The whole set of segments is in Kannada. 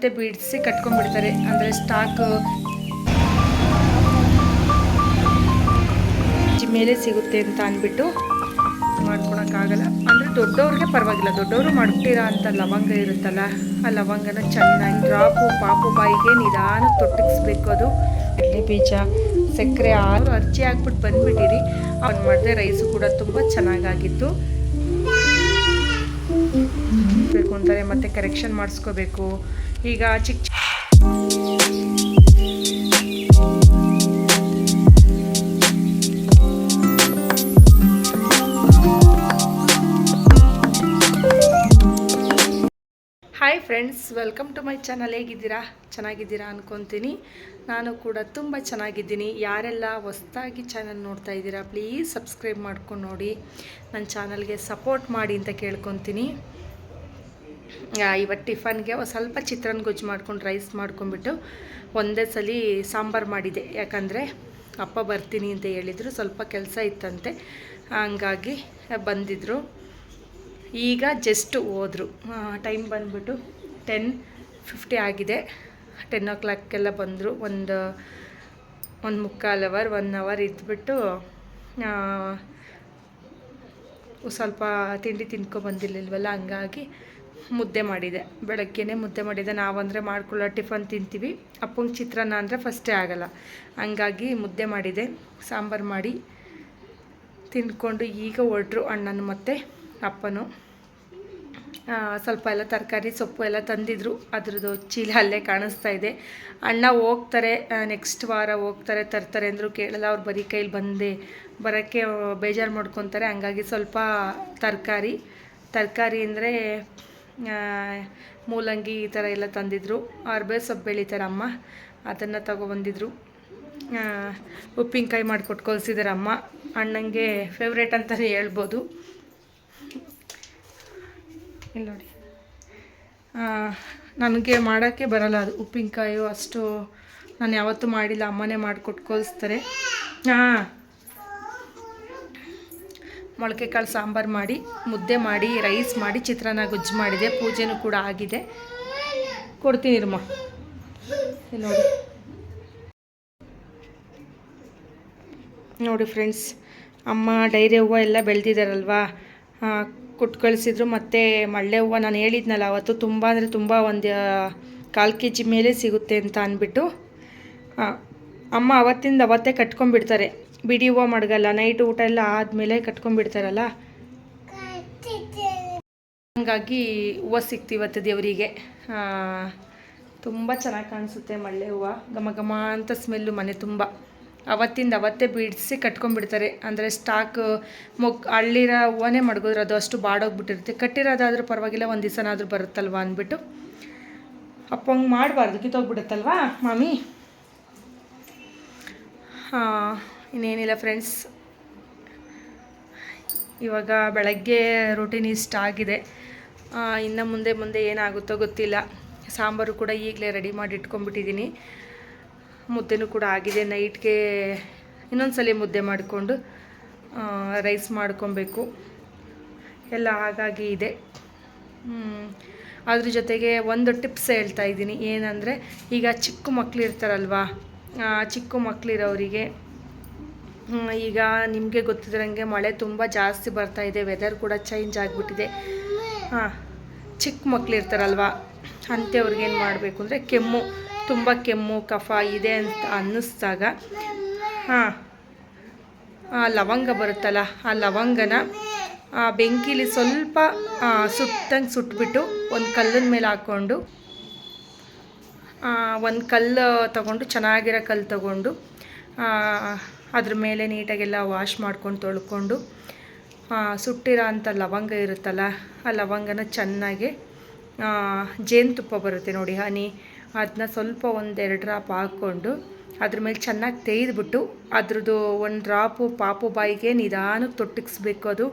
ಅವತ್ತೇ ಬಿಡಿಸಿ ಕಟ್ಕೊಂಡ್ಬಿಡ್ತಾರೆ. ಅಂದರೆ ಸ್ಟಾಕ್ ಮೇಲೆ ಸಿಗುತ್ತೆ ಅಂತ ಅಂದ್ಬಿಟ್ಟು ಮಾಡ್ಕೊಳಕ್ಕಾಗಲ್ಲ. ಅಂದರೆ ದೊಡ್ಡವ್ರಿಗೆ ಪರವಾಗಿಲ್ಲ. ದೊಡ್ಡವರು ಮಾಡ್ತೀರಾ ಅಂತ ಲವಂಗ ಇರುತ್ತಲ್ಲ, ಆ ಲವಂಗನ ಚೆನ್ನಾಗಿ ಡ್ರಾಪು, ಪಾಪು ಬಾಯಿಗೆ ನಿಧಾನ ತೊಟ್ಟಿಸ್ಬೇಕು ಅದು. ಇಡ್ಲಿ ಬೀಜ, ಸಕ್ಕರೆ ಆರು ಅರ್ಜಿ ಹಾಕ್ಬಿಟ್ಟು ಬಂದ್ಬಿಟ್ಟಿರಿ. ಅವ್ನು ಮಾಡಿದೆ ರೈಸು ಕೂಡ ತುಂಬ ಚೆನ್ನಾಗಾಗಿತ್ತು. ಬೇಕು ಅಂತಾರೆ, ಮತ್ತೆ ಕರೆಕ್ಷನ್ ಮಾಡಿಸ್ಕೋಬೇಕು. ಈಗ ಚಿಕ್ಕ hi friends welcome to my channel ಹೇಗಿದ್ದೀರಾ? ಚೆನ್ನಾಗಿದ್ದೀರಾ ಅನ್ಕೊತೀನಿ. ನಾನು ಕೂಡ ತುಂಬ ಚೆನ್ನಾಗಿದ್ದೀನಿ. ಯಾರೆಲ್ಲ ಹೊಸ್ದಾಗಿ ಚಾನಲ್ ನೋಡ್ತಾ ಇದ್ದೀರಾ ಪ್ಲೀಸ್ ಸಬ್ಸ್ಕ್ರೈಬ್ ಮಾಡ್ಕೊಂಡು ನೋಡಿ. ನನ್ನ ಚಾನಲ್ಗೆ ಸಪೋರ್ಟ್ ಮಾಡಿ ಅಂತ ಕೇಳ್ಕೊತೀನಿ. ಇವತ್ತು ಟಿಫನ್ಗೆ ಸ್ವಲ್ಪ ಚಿತ್ರಾನ್ನ ಗೊಜ್ಜು ಮಾಡ್ಕೊಂಡು ರೈಸ್ ಮಾಡ್ಕೊಂಡ್ಬಿಟ್ಟು ಒಂದೇ ಸಲ ಸಾಂಬಾರು ಮಾಡಿದೆ. ಯಾಕಂದರೆ ಅಪ್ಪ ಬರ್ತೀನಿ ಅಂತ ಹೇಳಿದರು, ಸ್ವಲ್ಪ ಕೆಲಸ ಇತ್ತಂತೆ. ಹಂಗಾಗಿ ಬಂದಿದ್ದರು ಈಗ ಜಸ್ಟ್ ಹೋದರು. ಟೈಮ್ ಬಂದ್ಬಿಟ್ಟು ಟೆನ್ ಫಿಫ್ಟಿ ಆಗಿದೆ. ಟೆನ್ ಓ ಕ್ಲಾಕ್ಗೆಲ್ಲ ಬಂದರು. ಒಂದು ಒಂದು ಮುಕ್ಕಾಲು ಅವರ್ ಒನ್ ಅವರ್ ಇದ್ಬಿಟ್ಟು ಸ್ವಲ್ಪ ತಿಂಡಿ ತಿನ್ಕೊ ಬಂದಿರಲಿಲ್ವಲ್ಲ, ಹಂಗಾಗಿ ಮುದ್ದೆ ಮಾಡಿದೆ. ಬೆಳಗ್ಗೆನೇ ಮುದ್ದೆ ಮಾಡಿದೆ. ನಾವಂದರೆ ಮಾಡ್ಕೊಳ್ಳೋ ಟಿಫನ್ ತಿಂತೀವಿ. ಅಪ್ಪಂಗೆ ಚಿತ್ರಾನ್ನ ಅಂದರೆ ಫಸ್ಟೇ ಆಗಲ್ಲ. ಹಂಗಾಗಿ ಮುದ್ದೆ ಮಾಡಿದೆ. ಸಾಂಬಾರು ಮಾಡಿ ತಿಂದ್ಕೊಂಡು ಈಗ ಹೊರಟ್ರು ಅಣ್ಣನ ಮತ್ತು ಅಪ್ಪನು. ಸ್ವಲ್ಪ ಎಲ್ಲ ತರಕಾರಿ, ಸೊಪ್ಪು ಎಲ್ಲ ತಂದಿದ್ರು. ಅದ್ರದ್ದು ಚೀಲ ಅಲ್ಲೇ ಕಾಣಿಸ್ತಾ ಇದೆ. ಅಣ್ಣ ಹೋಗ್ತಾರೆ ನೆಕ್ಸ್ಟ್ ವಾರ ಹೋಗ್ತಾರೆ, ತರ್ತಾರೆ ಅಂದರು ಕೇಳಲ್ಲ. ಅವ್ರು ಬರೀ ಕೈಲಿ ಬಂದೆ ಬರೋಕ್ಕೆ ಬೇಜಾರು ಮಾಡ್ಕೊತಾರೆ. ಹಂಗಾಗಿ ಸ್ವಲ್ಪ ತರಕಾರಿ ತರಕಾರಿ ಅಂದರೆ ಮೂಲಂಗಿ ಈ ಥರ ಎಲ್ಲ ತಂದಿದ್ರು. ಅರ್ಬೆ ಸೊಪ್ಪು ಬೆಳಿತಾರೆ ಅಮ್ಮ. ಅದನ್ನು ತಗೊಬಂದಿದ್ರು. ಉಪ್ಪಿನಕಾಯಿ ಮಾಡಿಕೊಟ್ಟು ಕಲಿಸಿದಾರೆ ಅಮ್ಮ. ಅಣ್ಣಂಗೆ ಫೇವ್ರೇಟ್ ಅಂತಲೇ ಹೇಳ್ಬೋದು. ಇಲ್ಲಿ ನೋಡಿ. ನನಗೆ ಮಾಡೋಕ್ಕೆ ಬರಲ್ಲ ಅದು ಉಪ್ಪಿನಕಾಯು ಅಷ್ಟು. ನಾನು ಯಾವತ್ತೂ ಮಾಡಿಲ್ಲ. ಅಮ್ಮನೇ ಮಾಡಿಕೊಟ್ಟು ಕೊಟ್ಕೊಳ್ಸ್ತಾರೆ ಹಾಂ ಮೊಳಕೆ ಕಾಳು ಸಾಂಬಾರು ಮಾಡಿ, ಮುದ್ದೆ ಮಾಡಿ ರೈಸ್ ಮಾಡಿ, ಚಿತ್ರಾನ್ನ ಗೊಜ್ಜು ಮಾಡಿದೆ. ಪೂಜೆನೂ ಕೂಡ ಆಗಿದೆ. ಕೊಡ್ತೀನಿ ಇರಮ್ಮ ನೋಡಿ. ನೋಡಿ ಫ್ರೆಂಡ್ಸ್ ಅಮ್ಮ, ಡೈರಿ ಹೂವು ಎಲ್ಲ ಬೆಳೆದಿದ್ದಾರಲ್ವಾ ಕೊಟ್ಟು ಕಳಿಸಿದ್ರು ಮತ್ತು ಮಳ್ಳೆ ಹೂವು ನಾನು ಹೇಳಿದ್ನಲ್ಲ, ಅವತ್ತು ತುಂಬ ಅಂದರೆ ತುಂಬ ಒಂದು ಕಾಲು ಕೆ ಜಿ ಮೇಲೆ ಸಿಗುತ್ತೆ ಅಂತ ಅಂದ್ಬಿಟ್ಟು. ಅಮ್ಮ ಅವತ್ತಿಂದ ಅವತ್ತೇ ಕಟ್ಕೊಂಡ್ಬಿಡ್ತಾರೆ. ಬಿಡಿ ಹೂವು ಮಡಗಲ್ಲ. ನೈಟ್ ಊಟ ಎಲ್ಲ ಆದಮೇಲೆ ಕಟ್ಕೊಂಡ್ಬಿಡ್ತಾರಲ್ಲ? ಹಂಗಾಗಿ ಹೂವು ಸಿಕ್ತಿ ಇವತ್ತು ದೇವರಿಗೆ. ತುಂಬ ಚೆನ್ನಾಗಿ ಕಾಣಿಸುತ್ತೆ ಮಳ್ಳೆ ಹೂವು. ಘಮ ಘಮ ಅಂತ ಸ್ಮೆಲ್ಲು ಮನೆ ತುಂಬ. ಅವತ್ತಿಂದ ಅವತ್ತೇ ಬಿಡಿಸಿ ಕಟ್ಕೊಂಡ್ಬಿಡ್ತಾರೆ. ಅಂದರೆ ಸ್ಟಾಕ್ ಮೊಗ್, ಹಳ್ಳಿರೋ ಹೂವನೇ ಮಡಗೋದ್ರೆ ಅದು ಅಷ್ಟು ಬಾಡೋಗ್ಬಿಟ್ಟಿರುತ್ತೆ. ಕಟ್ಟಿರೋದಾದ್ರೂ ಪರವಾಗಿಲ್ಲ, ಒಂದು ದಿವಸನಾದರೂ ಬರುತ್ತಲ್ವ ಅಂದ್ಬಿಟ್ಟು. ಅಪ್ಪ ಹಂಗೆ ಮಾಡಬಾರ್ದು, ಕಿತ್ತೋಗ್ಬಿಡುತ್ತಲ್ವಾ, ಮಾಮಿ? ಹಾಂ ಇನ್ನೇನಿಲ್ಲ ಫ್ರೆಂಡ್ಸ್ ಇವಾಗ ಬೆಳಗ್ಗೆ ರೂಟೀನ್ ಇಷ್ಟ ಆಗಿದೆ. ಇನ್ನು ಮುಂದೆ ಮುಂದೆ ಏನಾಗುತ್ತೋ ಗೊತ್ತಿಲ್ಲ. ಸಾಂಬಾರು ಕೂಡ ಈಗಲೇ ರೆಡಿ ಮಾಡಿ ಇಟ್ಕೊಂಡ್ಬಿಟ್ಟಿದ್ದೀನಿ ಮುದ್ದೆನೂ ಕೂಡ ಆಗಿದೆ. ನೈಟ್ಗೆ ಇನ್ನೊಂದ್ಸಲ ಮುದ್ದೆ ಮಾಡಿಕೊಂಡು ರೈಸ್ ಮಾಡ್ಕೊಬೇಕು. ಎಲ್ಲ ಹಾಗಾಗಿ ಇದೆ. ಅದ್ರ ಜೊತೆಗೆ ಒಂದು ಟಿಪ್ಸ್ ಹೇಳ್ತಾ ಇದ್ದೀನಿ. ಏನಂದರೆ, ಈಗ ಚಿಕ್ಕ ಮಕ್ಕಳಿರ್ತಾರಲ್ವಾ ಚಿಕ್ಕ ಮಕ್ಕಳಿರೋರಿಗೆ ಈಗ ನಿಮಗೆ ಗೊತ್ತಿದ್ರಂಗೆ ಮಳೆ ತುಂಬ ಜಾಸ್ತಿ ಬರ್ತಾ ಇದೆ ವೆದರ್ ಕೂಡ ಚೇಂಜ್ ಆಗಿಬಿಟ್ಟಿದೆ. ಹಾಂ, ಚಿಕ್ಕ ಮಕ್ಳು ಇರ್ತಾರಲ್ವ ಅಂಥವ್ರಿಗೆ ಏನು ಮಾಡಬೇಕು ಅಂದರೆ ಕೆಮ್ಮು, ತುಂಬ ಕೆಮ್ಮು, ಕಫ ಇದೆ ಅಂತ ಅನ್ನಿಸ್ದಾಗ, ಹಾಂ, ಆ ಲವಂಗ ಬರುತ್ತಲ್ಲ, ಆ ಲವಂಗನ, ಆ ಬೆಂಕಿಲಿ ಸ್ವಲ್ಪ ಸುಟ್ಟಂಗೆ ಸುಟ್ಬಿಟ್ಟು ಒಂದು ಕಲ್ಲಿನ ಮೇಲೆ ಹಾಕ್ಕೊಂಡು ಒಂದು ಕಲ್ಲು ತಗೊಂಡು, ಚೆನ್ನಾಗಿರೋ ಕಲ್ಲು ತಗೊಂಡು ಅದ್ರ ಮೇಲೆ ನೀಟಾಗೆಲ್ಲ ವಾಶ್ ಮಾಡ್ಕೊಂಡು ತೊಳ್ಕೊಂಡು ಸುಟ್ಟಿರೋ ಅಂಥ ಲವಂಗ ಇರುತ್ತಲ್ಲ, ಆ ಲವಂಗನ ಚೆನ್ನಾಗಿ ಜೇನುತುಪ್ಪ ಬರುತ್ತೆ ನೋಡಿ ಹನಿ ಅದನ್ನ ಸ್ವಲ್ಪ ಒಂದೆರಡು ಡ್ರಾಪ್ ಹಾಕ್ಕೊಂಡು ಅದ್ರ ಮೇಲೆ ಚೆನ್ನಾಗಿ ತೆಗೆದುಬಿಟ್ಟು ಅದ್ರದ್ದು ಒಂದು ಡ್ರಾಪು ಪಾಪು ಬಾಯಿಗೆ ನಿಧಾನಕ್ಕೆ ತೊಟ್ಟಿಸ್ಬೇಕು ಅದು.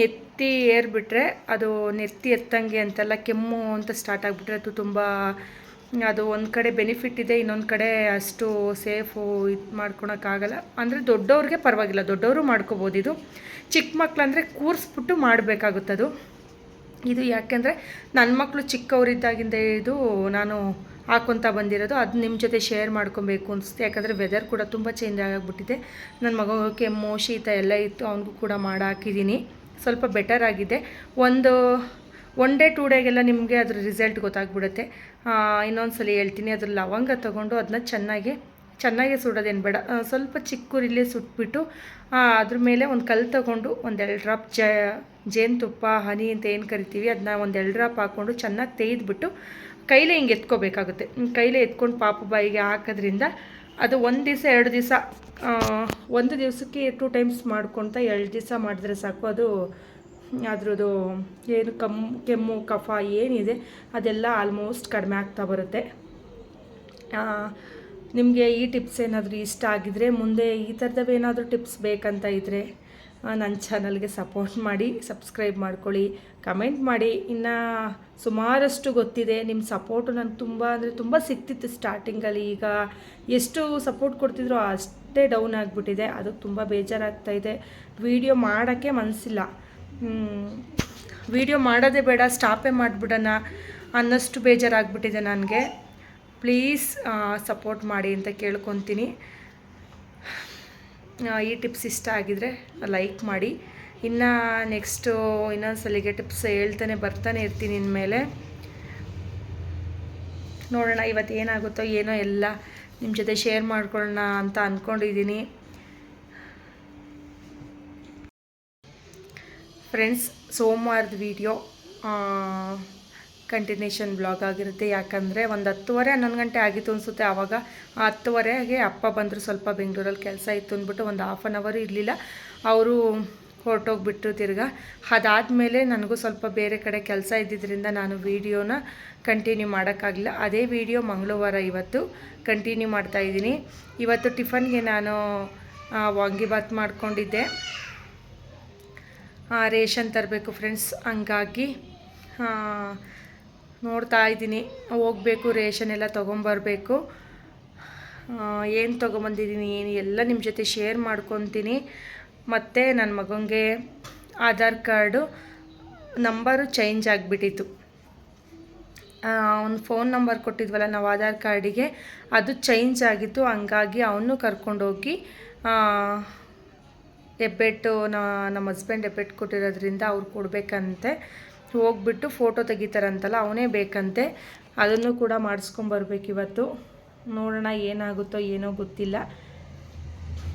ನೆತ್ತಿ ಏರ್ಬಿಟ್ರೆ ಅದು ನೆತ್ತಿ ಎತ್ತಂಗೆ ಅಂತೆಲ್ಲ ಕೆಮ್ಮು ಅಂತ ಸ್ಟಾರ್ಟ್ ಆಗಿಬಿಟ್ರೆ ಅದು ತುಂಬ ಅದು ಒಂದು ಕಡೆ ಬೆನಿಫಿಟ್ ಇದೆ, ಇನ್ನೊಂದು ಕಡೆ ಅಷ್ಟು ಸೇಫು ಇದು ಮಾಡ್ಕೊಳಕ್ಕಾಗಲ್ಲ ಅಂದರೆ ದೊಡ್ಡವ್ರಿಗೆ ಪರವಾಗಿಲ್ಲ, ದೊಡ್ಡವರು ಮಾಡ್ಕೋಬೋದು ಇದು. ಚಿಕ್ಕ ಮಕ್ಕಳಂದ್ರೆ ಕೂರಿಸ್ಬಿಟ್ಟು ಮಾಡಬೇಕಾಗುತ್ತದು. ಇದು ಯಾಕೆಂದರೆ ನನ್ನ ಮಕ್ಕಳು ಚಿಕ್ಕವರಿದ್ದಾಗಿಂದ ಇದು ನಾನು ಹಾಕ್ಕೊತಾ ಬಂದಿರೋದು, ಅದು ನಿಮ್ಮ ಜೊತೆ ಶೇರ್ ಮಾಡ್ಕೊಬೇಕು ಅನಿಸುತ್ತೆ. ಯಾಕಂದರೆ ವೆದರ್ ಕೂಡ ತುಂಬ ಚೇಂಜ್ ಆಗಿಬಿಟ್ಟಿದೆ. ನನ್ನ ಮಗ ಕೆಮ್ಮು, ಶೀತ ಎಲ್ಲ ಇತ್ತು, ಅವನಿಗೂ ಕೂಡ ಮಾಡಾಕಿದ್ದೀನಿ ಸ್ವಲ್ಪ ಬೆಟರ್ ಆಗಿದೆ. ಒಂದು ಒನ್ ಡೇ ಟೂ ಡೇಗೆಲ್ಲ ನಿಮಗೆ ಅದ್ರ ರಿಸಲ್ಟ್ ಗೊತ್ತಾಗ್ಬಿಡುತ್ತೆ. ಇನ್ನೊಂದು ಸಲ ಹೇಳ್ತೀನಿ, ಅದ್ರ ಲವಂಗ ತೊಗೊಂಡು ಅದನ್ನ ಚೆನ್ನಾಗಿ ಚೆನ್ನಾಗಿ ಸುಡೋದೇನು ಬೇಡ. ಸ್ವಲ್ಪ ಚಿಕ್ಕೂರಿಲ್ಲೇ ಸುಟ್ಬಿಟ್ಟು ಅದ್ರ ಮೇಲೆ ಒಂದು ಕಲ್ಲು ತೊಗೊಂಡು ಒಂದೆರಡು ಡ್ರಾಪ್ ಜ, ಜೇನುತುಪ್ಪ, ಹನಿ ಅಂತ ಏನು ಕರಿತೀವಿ ಅದನ್ನ ಒಂದು ಎರಡು ಡ್ರಾಪ್ ಹಾಕ್ಕೊಂಡು ಚೆನ್ನಾಗಿ ತೆಗೆದ್ಬಿಟ್ಟು ಕೈಲೇ ಹಿಂಗೆ ಎತ್ಕೋಬೇಕಾಗುತ್ತೆ. ಕೈಲೇ ಎತ್ಕೊಂಡು ಪಾಪ ಬಾಯಿಗೆ ಹಾಕೋದ್ರಿಂದ ಅದು ಒಂದು ದಿವಸ, ಎರಡು ದಿವಸ ಒಂದು ದಿವಸಕ್ಕೆ ಟೂ ಟೈಮ್ಸ್ ಮಾಡ್ಕೊತ ಎರಡು ದಿವಸ ಮಾಡಿದ್ರೆ ಸಾಕು. ಅದು ಅದ್ರದ್ದು ಏನು ಕಮ್, ಕೆಮ್ಮು, ಕಫ ಏನಿದೆ ಅದೆಲ್ಲ ಆಲ್ಮೋಸ್ಟ್ ಕಡಿಮೆ ಆಗ್ತಾ ಬರುತ್ತೆ. ನಿಮಗೆ ಈ ಟಿಪ್ಸ್ ಏನಾದರೂ ಇಷ್ಟ ಆಗಿದರೆ ಮುಂದೆ ಈ ಥರದವೇನಾದರೂ ಟಿಪ್ಸ್ ಬೇಕಂತ ಇದ್ದರೆ ನನ್ನ ಚಾನಲ್ಗೆ ಸಪೋರ್ಟ್ ಮಾಡಿ ಸಬ್ಸ್ಕ್ರೈಬ್ ಮಾಡ್ಕೊಳ್ಳಿ ಕಮೆಂಟ್ ಮಾಡಿ. ಇನ್ನು ಸುಮಾರಷ್ಟು ಗೊತ್ತಿದೆ ನಿಮ್ಮ ಸಪೋರ್ಟು ನನಗೆ ತುಂಬ ಅಂದರೆ ತುಂಬ ಸಿಕ್ತಿತ್ತು ಸ್ಟಾರ್ಟಿಂಗಲ್ಲಿ ಈಗ ಎಷ್ಟು ಸಪೋರ್ಟ್ ಕೊಡ್ತಿದ್ರೋ ಅಷ್ಟೇ ಡೌನ್ ಆಗಿಬಿಟ್ಟಿದೆ. ಅದು ತುಂಬ ಬೇಜಾರಾಗ್ತಾಯಿದೆ ವಿಡಿಯೋ ಮಾಡೋಕ್ಕೆ ಮನಸ್ಸಿಲ್ಲ ವಿಡಿಯೋ ಮಾಡೋದೇ ಬೇಡ, ಸ್ಟಾಪೇ ಮಾಡಿಬಿಡೋಣ ಅನ್ನಷ್ಟು ಬೇಜಾರಾಗ್ಬಿಟ್ಟಿದೆ ನನಗೆ. ಪ್ಲೀಸ್ ಸಪೋರ್ಟ್ ಮಾಡಿ ಅಂತ ಕೇಳ್ಕೊತೀನಿ. ಈ ಟಿಪ್ಸ್ ಇಷ್ಟ ಆಗಿದರೆ ಲೈಕ್ ಮಾಡಿ. ಇನ್ನು ನೆಕ್ಸ್ಟು ಇನ್ನೊಂದು ಸಲಿಗೆ ಟಿಪ್ಸ್ ಹೇಳ್ತಾನೆ, ಬರ್ತಾನೆ ಇರ್ತೀನಿ ಇನ್ಮೇಲೆ. ನೋಡೋಣ ಇವತ್ತು ಏನಾಗುತ್ತೋ ಏನೋ ಎಲ್ಲ. ನಿಮ್ಮ ಜೊತೆ ಶೇರ್ ಮಾಡ್ಕೊಳ್ಳೋಣ ಅಂತ ಅಂದ್ಕೊಂಡಿದ್ದೀನಿ ಫ್ರೆಂಡ್ಸ್, ಸೋಮವಾರದ ವಿಡಿಯೋ ಕಂಟಿನ್ಯೂಷನ್ ಬ್ಲಾಗ್ ಆಗಿರುತ್ತೆ. ಯಾಕಂದರೆ ಒಂದು ಹತ್ತುವರೆ, ಹನ್ನೊಂದು ಗಂಟೆ ಆಗಿತ್ತು ಅನಿಸುತ್ತೆ. ಆವಾಗ ಹತ್ತುವರೆಗೆ ಅಪ್ಪ ಬಂದರು. ಸ್ವಲ್ಪ ಬೆಂಗಳೂರಲ್ಲಿ ಕೆಲಸ ಇತ್ತು ಅಂದ್ಬಿಟ್ಟು ಒಂದು ಹಾಫ್ ಆನ್ ಅವರ್ ಇರಲಿಲ್ಲ. ಅವರು ಹೊರಟೋಗ್ಬಿಟ್ರು ತಿರ್ಗಾ. ಅದಾದಮೇಲೆ ನನಗೂ ಸ್ವಲ್ಪ ಬೇರೆ ಕಡೆ ಕೆಲಸ ಇದ್ದಿದ್ದರಿಂದ ನಾನು ವೀಡಿಯೋನ ಕಂಟಿನ್ಯೂ ಮಾಡೋಕ್ಕಾಗಲಿಲ್ಲ. ಅದೇ ವಿಡಿಯೋ ಮಂಗಳವಾರ ಇವತ್ತು ಕಂಟಿನ್ಯೂ ಮಾಡ್ತಾಯಿದ್ದೀನಿ ಇವತ್ತು ಟಿಫನ್ಗೆ ನಾನು ವಾಂಗಿಬಾತ್ ಮಾಡ್ಕೊಂಡಿದ್ದೆ. ರೇಷನ್ ತರಬೇಕು ಫ್ರೆಂಡ್ಸ್ ಹಂಗಾಗಿ ನೋಡ್ತಾ ಇದ್ದೀನಿ. ಹೋಗಬೇಕು, ರೇಷನ್ ಎಲ್ಲ ತೊಗೊಂಬರ್ಬೇಕು. ಏನು ತೊಗೊಂಬಂದಿದ್ದೀನಿ, ಏನು ಎಲ್ಲ ನಿಮ್ಮ ಜೊತೆ ಶೇರ್ ಮಾಡ್ಕೊತೀನಿ. ಮತ್ತು ನನ್ನ ಮಗನಿಗೆ ಆಧಾರ್ ಕಾರ್ಡು ನಂಬರು ಚೇಂಜ್ ಆಗಿಬಿಟ್ಟಿತ್ತು. ಅವ್ನು ಫೋನ್ ನಂಬರ್ ಕೊಟ್ಟಿದ್ವಲ್ಲ, ನಾವು ಆಧಾರ್ ಕಾರ್ಡಿಗೆ, ಅದು ಚೇಂಜ್ ಆಗಿತ್ತು. ಹಂಗಾಗಿ ಅವನು ಕರ್ಕೊಂಡೋಗಿ ಹೆಬ್ಬೆಟ್ಟು ನಮ್ಮ ಹಸ್ಬೆಂಡ್ ಹೆಬ್ಬೆಟ್ಟು ಕೊಟ್ಟಿರೋದ್ರಿಂದ ಅವ್ರು ಕೊಡಬೇಕಂತೆ. ಹೋಗ್ಬಿಟ್ಟು ಫೋಟೋ ತೆಗಿತಾರಂತಲ್ಲ, ಅವನೇ ಬೇಕಂತೆ. ಅದನ್ನು ಕೂಡ ಮಾಡಿಸ್ಕೊಂಬರ್ಬೇಕು ಇವತ್ತು. ನೋಡೋಣ ಏನಾಗುತ್ತೋ ಏನೋ ಗೊತ್ತಿಲ್ಲ.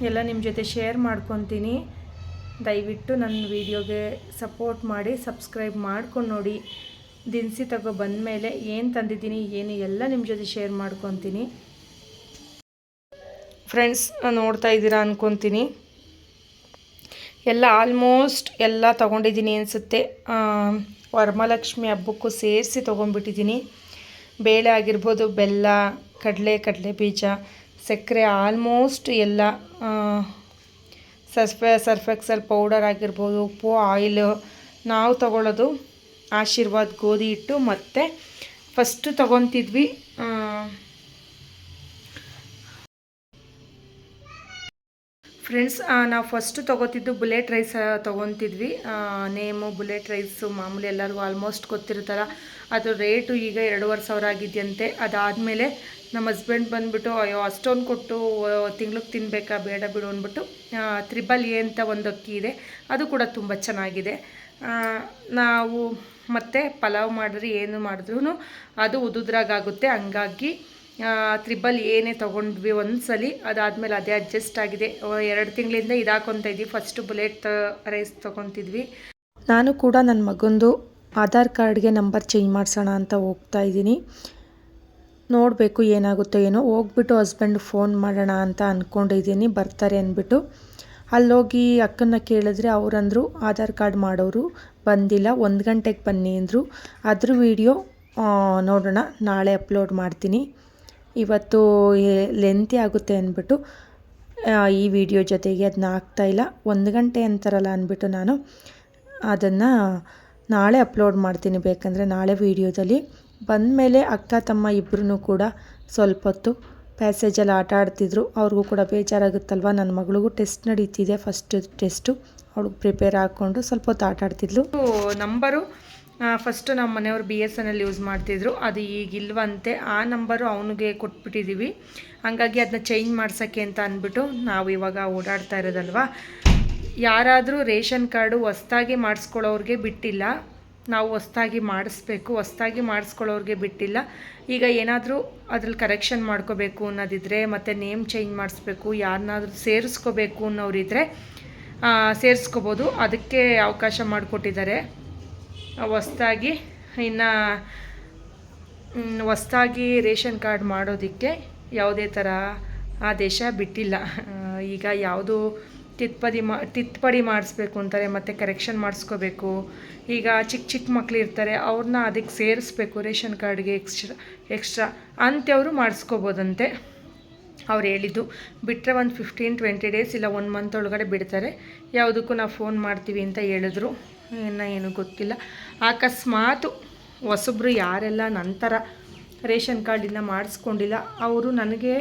ಎಲ್ಲ ನಿಮ್ಮ ಜೊತೆ ಶೇರ್ ಮಾಡ್ಕೊತೀನಿ. ದಯವಿಟ್ಟು ನನ್ನ ವೀಡಿಯೋಗೆ ಸಪೋರ್ಟ್ ಮಾಡಿ ಸಬ್ಸ್ಕ್ರೈಬ್ ಮಾಡ್ಕೊಂಡು ನೋಡಿ. ದಿನಸಿ ತಗೋ ಬಂದಮೇಲೆ ಏನು ತಂದಿದ್ದೀನಿ, ಏನು ಎಲ್ಲ ನಿಮ್ಮ ಜೊತೆ ಶೇರ್ ಮಾಡ್ಕೊತೀನಿ. ಫ್ರೆಂಡ್ಸ್ ನೋಡ್ತಾ ಇದ್ದೀರಾ ಅಂದ್ಕೊತೀನಿ ಎಲ್ಲ ಆಲ್ಮೋಸ್ಟ್ ಎಲ್ಲ ತೊಗೊಂಡಿದ್ದೀನಿ ಅನಿಸುತ್ತೆ. ವರಮಹಾಲಕ್ಷ್ಮಿ ಹಬ್ಬಕ್ಕೂ ಸೇರಿಸಿ ತೊಗೊಂಡ್ಬಿಟ್ಟಿದ್ದೀನಿ. ಬೇಳೆ ಆಗಿರ್ಬೋದು, ಬೆಲ್ಲ, ಕಡಲೆ ಕಡಲೆ ಬೀಜ, ಸಕ್ಕರೆ ಆಲ್ಮೋಸ್ಟ್ ಎಲ್ಲ ಸರ್ಫೆ, ಸರ್ಫೆಕ್ಸಲ್ ಪೌಡರ್ ಆಗಿರ್ಬೋದು, ಉಪ್ಪು ಆಯಿಲು ನಾವು ತಗೊಳ್ಳೋದು ಆಶೀರ್ವಾದ್ ಗೋಧಿ ಹಿಟ್ಟು ಮತ್ತು ಫಸ್ಟು ತೊಗೊತಿದ್ವಿ. ಫ್ರೆಂಡ್ಸ್ ನಾವು ಫಸ್ಟು ತೊಗೋತಿದ್ದು ಬುಲೆಟ್ ರೈಸ್ ತೊಗೊತಿದ್ವಿ. ನೇಮು, ಬುಲೆಟ್ ರೈಸು, ಮಾಮೂಲಿ ಎಲ್ಲರಿಗೂ ಆಲ್ಮೋಸ್ಟ್ ಗೊತ್ತಿರ್ತಾರೆ ಅದು ರೇಟು ಈಗ ಎರಡೂವರೆ ಸಾವಿರ ಆಗಿದೆಯಂತೆ. ಅದಾದಮೇಲೆ ನಮ್ಮ ಹಸ್ಬೆಂಡ್ ಬಂದುಬಿಟ್ಟು, ಅಯ್ಯೋ, ಅಷ್ಟೊಂದು ಕೊಟ್ಟು ತಿಂಗ್ಳಿಗೆ ತಿನ್ನಬೇಕಾ ಬೇಡ ಬಿಡು, ಅಂದ್ಬಿಟ್ಟು ತ್ರಿಬಲ್ ಎ ಅಂತ ಒಂದು ಅಕ್ಕಿ ಇದೆ. ಅದು ಕೂಡ ತುಂಬ ಚೆನ್ನಾಗಿದೆ. ನಾವು ಮತ್ತೆ ಪಲಾವ್ ಮಾಡಿದ್ರೆ ಏನು ಮಾಡಿದ್ರೂ ಅದು ಉದುದ್ರಾಗುತ್ತೆ ಹಂಗಾಗಿ ತ್ರಿಬಲ್ ಏನೇ ತೊಗೊಂಡ್ವಿ ಒಂದ್ಸಲಿ, ಅದಾದಮೇಲೆ ಅದೇ ಅಡ್ಜಸ್ಟ್ ಆಗಿದೆ. ಎರಡು ತಿಂಗಳಿಂದ ಇದಾಕೊಂತ ಇದ್ವಿ. ಫಸ್ಟು ಬುಲೆಟ್ ರೈಸ್ ತೊಗೊತಿದ್ವಿ. ನಾನು ಕೂಡ ನನ್ನ ಮಗಂದು ಆಧಾರ್ ಕಾರ್ಡ್ಗೆ ನಂಬರ್ ಚೇಂಜ್ ಮಾಡಿಸೋಣ ಅಂತ ಹೋಗ್ತಾ ಇದ್ದೀನಿ. ನೋಡಬೇಕು ಏನಾಗುತ್ತೋ ಏನೋ. ಹೋಗ್ಬಿಟ್ಟು ಹಸ್ಬೆಂಡ್ ಫೋನ್ ಮಾಡೋಣ ಅಂತ ಅಂದ್ಕೊಂಡಿದ್ದೀನಿ ಬರ್ತಾರೆ ಅಂದ್ಬಿಟ್ಟು. ಅಲ್ಲೋಗಿ ಅಕ್ಕನ ಕೇಳಿದ್ರೆ ಅವರಂದರು ಆಧಾರ್ ಕಾರ್ಡ್ ಮಾಡೋರು ಬಂದಿಲ್ಲ. ಒಂದು ಗಂಟೆಗೆ ಬನ್ನಿ ಅಂದರು. ಅದ್ರ ವಿಡಿಯೋ ನೋಡೋಣ. ನಾಳೆ ಅಪ್ಲೋಡ್ ಮಾಡ್ತೀನಿ. ಇವತ್ತು ಲೆಂತಿ ಆಗುತ್ತೆ ಅಂದ್ಬಿಟ್ಟು ಈ ವಿಡಿಯೋ ಜೊತೆಗೆ ಅದನ್ನ ಹಾಕ್ತಾಯಿಲ್ಲ ಒಂದು ಗಂಟೆ ಅಂತಾರಲ್ಲ ಅಂದ್ಬಿಟ್ಟು ನಾನು ಅದನ್ನು ನಾಳೆ ಅಪ್ಲೋಡ್ ಮಾಡ್ತೀನಿ ಬೇಕಂದರೆ ನಾಳೆ ವೀಡಿಯೋದಲ್ಲಿ ಬಂದಮೇಲೆ ಅಕ್ಕ, ತಮ್ಮ ಇಬ್ಬರೂ ಕೂಡ ಸ್ವಲ್ಪ ಹೊತ್ತು ಪ್ಯಾಸೇಜಲ್ಲಿ ಆಟ ಆಡ್ತಿದ್ರು. ಅವ್ರಿಗೂ ಕೂಡ ಬೇಜಾರಾಗುತ್ತಲ್ವ? ನನ್ನ ಮಗಳಿಗೂ ಟೆಸ್ಟ್ ನಡೀತಿದೆ ಫಸ್ಟ್ ಟೆಸ್ಟು ಅವಳಿಗೆ ಪ್ರಿಪೇರ್ ಹಾಕ್ಕೊಂಡು ಸ್ವಲ್ಪ ಹೊತ್ತು ಆಟ ಆಡ್ತಿದ್ಲು. ನಂಬರು ಫಸ್ಟು ನಮ್ಮ ಮನೆಯವರು B S N L use ಮಾಡ್ತಿದ್ರು. ಅದು ಈಗ ಇಲ್ವಂತೆ. ಆ ನಂಬರು ಅವನಿಗೆ ಕೊಟ್ಬಿಟ್ಟಿದ್ದೀವಿ ಹಂಗಾಗಿ ಅದನ್ನ ಚೇಂಜ್ ಮಾಡ್ಸೋಕ್ಕೆ ಅಂತ ಅಂದ್ಬಿಟ್ಟು ನಾವು ಇವಾಗ ಓಡಾಡ್ತಾ ಇರೋದಲ್ವಾ? ಯಾರಾದರೂ ರೇಷನ್ ಕಾರ್ಡು ಹೊಸ್ದಾಗಿ ಮಾಡಿಸ್ಕೊಳ್ಳೋರಿಗೆ ಬಿಟ್ಟಿಲ್ಲ. ನಾವು ಹೊಸ್ದಾಗಿ ಮಾಡಿಸ್ಬೇಕು. ಹೊಸ್ದಾಗಿ ಮಾಡಿಸ್ಕೊಳ್ಳೋರಿಗೆ ಬಿಟ್ಟಿಲ್ಲ. ಈಗ ಏನಾದರೂ ಅದ್ರಲ್ಲಿ ಕರೆಕ್ಷನ್ ಮಾಡ್ಕೋಬೇಕು ಅನ್ನೋದಿದ್ರೆ, ಮತ್ತು ನೇಮ್ ಚೇಂಜ್ ಮಾಡಿಸ್ಬೇಕು ಯಾರನ್ನಾದ್ರೂ ಸೇರಿಸ್ಕೋಬೇಕು ಅನ್ನೋರಿದ್ರೆ ಸೇರಿಸ್ಕೋಬೋದು. ಅದಕ್ಕೆ ಅವಕಾಶ ಮಾಡಿಕೊಟ್ಟಿದ್ದಾರೆ. ಹೊಸ್ದಾಗಿ, ಇನ್ನು ಹೊಸ್ದಾಗಿ ರೇಷನ್ ಕಾರ್ಡ್ ಮಾಡೋದಕ್ಕೆ ಯಾವುದೇ ಥರ ಆದೇಶ ಬಿಟ್ಟಿಲ್ಲ. ಈಗ ಯಾವುದು ತಿದ್ದುಪಡಿ ಮಾ ತಿದ್ದುಪಡಿ ಮಾಡಿಸ್ಬೇಕು ಅಂತಾರೆ, ಮತ್ತು ಕರೆಕ್ಷನ್ ಮಾಡಿಸ್ಕೋಬೇಕು. ಈಗ ಚಿಕ್ಕ ಚಿಕ್ಕ ಮಕ್ಳು ಇರ್ತಾರೆ ಅವ್ರನ್ನ ಅದಕ್ಕೆ ಸೇರಿಸ್ಬೇಕು, ರೇಷನ್ ಕಾರ್ಡ್ಗೆ ಎಕ್ಸ್ಟ್ರಾ ಎಕ್ಸ್ಟ್ರಾ. ಅಂಥವ್ರು ಮಾಡಿಸ್ಕೋಬೋದಂತೆ. ಅವ್ರು ಹೇಳಿದ್ದು ಬಿಟ್ಟರೆ ಒಂದು ಫಿಫ್ಟೀನ್ ಟ್ವೆಂಟಿ ಡೇಸ್ ಇಲ್ಲ ಒನ್ ಮಂತ್ ಒಳಗಡೆ ಬಿಡ್ತಾರೆ. ಯಾವುದಕ್ಕೂ ನಾವು ಫೋನ್ ಮಾಡ್ತೀವಿ ಅಂತ ಹೇಳಿದ್ರು. ಇನ್ನು ಏನು ಗೊತ್ತಿಲ್ಲ. ಅಕಸ್ಮಾತು ಹೊಸಬ್ರು ಯಾರೆಲ್ಲ ನಂತರ ರೇಷನ್ ಕಾರ್ಡಿಂದ ಮಾಡಿಸ್ಕೊಂಡಿಲ್ಲ, ಅವರು ನನಗೆ,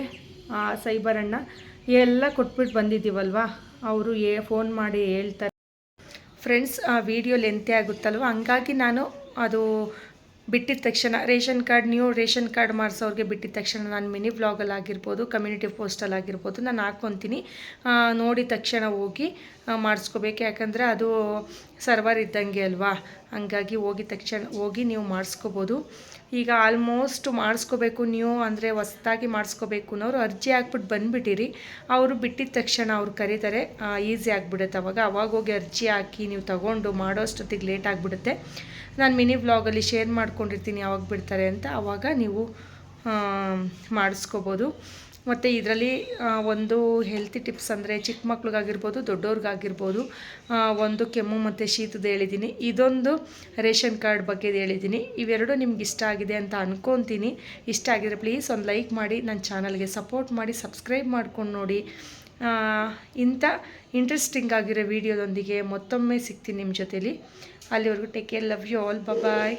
ಆ ಸೈಬರ್ ಅಣ್ಣ, ಎಲ್ಲ ಕೊಟ್ಬಿಟ್ಟು ಬಂದಿದ್ದೀವಲ್ವ? ಅವರು ಏ, ಫೋನ್ ಮಾಡಿ ಹೇಳ್ತಾರೆ. ಫ್ರೆಂಡ್ಸ್, ಆ ವಿಡಿಯೋ ಲೆಂತೆ ಆಗುತ್ತಲ್ವ? ಹಂಗಾಗಿ ನಾನು ಅದು ಬಿಟ್ಟಿದ ತಕ್ಷಣ, ರೇಷನ್ ಕಾರ್ಡ್, ನೀವು ರೇಷನ್ ಕಾರ್ಡ್ ಮಾಡಿಸೋರಿಗೆ ಬಿಟ್ಟಿದ ತಕ್ಷಣ ನಾನು ಮಿನಿ ವ್ಲಾಗಲ್ಲಿ ಆಗಿರ್ಬೋದು, ಕಮ್ಯುನಿಟಿ ಪೋಸ್ಟಲ್ಲಿ ಆಗಿರ್ಬೋದು, ನಾನು ಹಾಕ್ಕೊತೀನಿ ನೋಡಿದ ತಕ್ಷಣ ಹೋಗಿ ಮಾಡಿಸ್ಕೋಬೇಕು. ಯಾಕಂದರೆ ಅದು ಸರ್ವರ್ ಇದ್ದಂಗೆ ಅಲ್ವಾ? ಹಂಗಾಗಿ ಹೋಗಿ ತಕ್ಷಣ ಹೋಗಿ ನೀವು ಮಾಡಿಸ್ಕೋಬೋದು. ಈಗ ಆಲ್ಮೋಸ್ಟ್ ಮಾಡಿಸ್ಕೋಬೇಕು ನೀವು, ಅಂದರೆ ಹೊಸ್ದಾಗಿ ಮಾಡಿಸ್ಕೋಬೇಕು ಅನ್ನೋರು ಅರ್ಜಿ ಹಾಕ್ಬಿಟ್ಟು ಬಂದುಬಿಟ್ಟಿರಿ. ಅವರು ಬಿಟ್ಟಿದ ತಕ್ಷಣ ಅವ್ರು ಕರೀತಾರೆ ಈಸಿ ಆಗಿಬಿಡುತ್ತೆ ಅವಾಗ. ಅವಾಗ ಹೋಗಿ ಅರ್ಜಿ ಹಾಕಿ ನೀವು ತಗೊಂಡು ಮಾಡೋಷ್ಟೊತ್ತಿಗೆ ಲೇಟ್ ಆಗಿಬಿಡುತ್ತೆ. ನಾನು ಮಿನಿ ವ್ಲಾಗಲ್ಲಿ ಶೇರ್ ಮಾಡ್ಕೊಂಡಿರ್ತೀನಿ ಯಾವಾಗ ಬಿಡ್ತಾರೆ ಅಂತ ಆವಾಗ ನೀವು ಮಾಡಿಸ್ಕೋಬೋದು. ಮತ್ತು ಇದರಲ್ಲಿ ಒಂದು ಹೆಲ್ತಿ ಟಿಪ್ಸ್ ಅಂದರೆ ಚಿಕ್ಕ ಮಕ್ಳಿಗಾಗಿರ್ಬೋದು ದೊಡ್ಡವ್ರಿಗಾಗಿರ್ಬೋದು ಒಂದು ಕೆಮ್ಮು ಮತ್ತು ಶೀತದ ಹೇಳಿದ್ದೀನಿ ಇದೊಂದು ರೇಷನ್ ಕಾರ್ಡ್ ಬಗ್ಗೆ ಹೇಳಿದ್ದೀನಿ ಇವೆರಡು ನಿಮ್ಗೆ ಇಷ್ಟ ಆಗಿದೆ ಅಂತ ಅಂದ್ಕೊತೀನಿ ಇಷ್ಟ ಆಗಿದ್ರೆ ಪ್ಲೀಸ್ ಒಂದು ಲೈಕ್ ಮಾಡಿ ನನ್ನ ಚಾನಲ್ಗೆ ಸಪೋರ್ಟ್ ಮಾಡಿ ಸಬ್ಸ್ಕ್ರೈಬ್ ಮಾಡ್ಕೊಂಡು ನೋಡಿ. ಇಂಥ ಇಂಟ್ರೆಸ್ಟಿಂಗ್ ಆಗಿರೋ ವಿಡಿಯೋದೊಂದಿಗೆ ಮತ್ತೊಮ್ಮೆ ಸಿಗ್ತೀನಿ ನಿಮ್ಮ ಜೊತೇಲಿ. ಅಲ್ಲಿವರೆಗೂ take care love you all bye